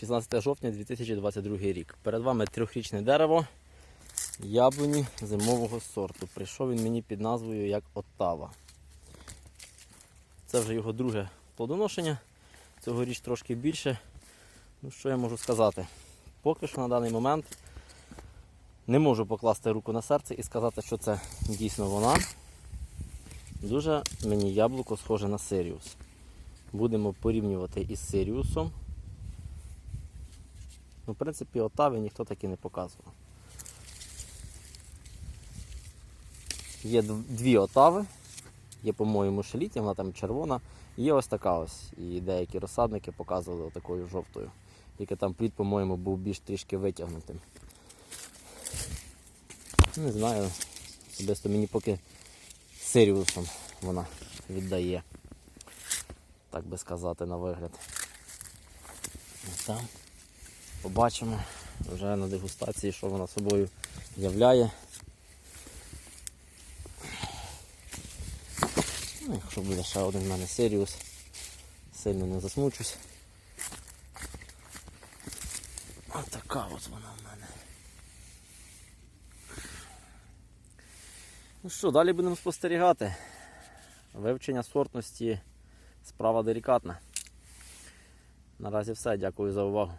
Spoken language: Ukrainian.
16 жовтня 2022 рік. Перед вами трьохрічне дерево яблуні зимового сорту. Прийшов він мені під назвою як Оттава. Це вже його друге плодоношення. Цьогоріч трошки більше. Ну, що я можу сказати? Поки що на даний момент не можу покласти руку на серце і сказати, що це дійсно вона. Дуже мені яблуко схоже на Сиріус. Будемо порівнювати із Сиріусом. Ну, в принципі, Отави ніхто таки не показував. Є дві отави. Є, по-моєму, шелітня, вона там червона. Є ось така ось. І деякі розсадники показували такою жовтою. Тільки там плід, по-моєму, був більш трішки витягнутим. Не знаю. Особисто мені поки Сиріусом вона віддає. Так би сказати, на вигляд. Ось Там. Побачимо вже на дегустації, що вона собою являє. Ну, якщо буде ще один в мене Сиріус, сильно не засмучусь. Ось така от вона в мене. Ну що, далі будемо спостерігати. Вивчення сортності справа делікатна. Наразі все. Дякую за увагу.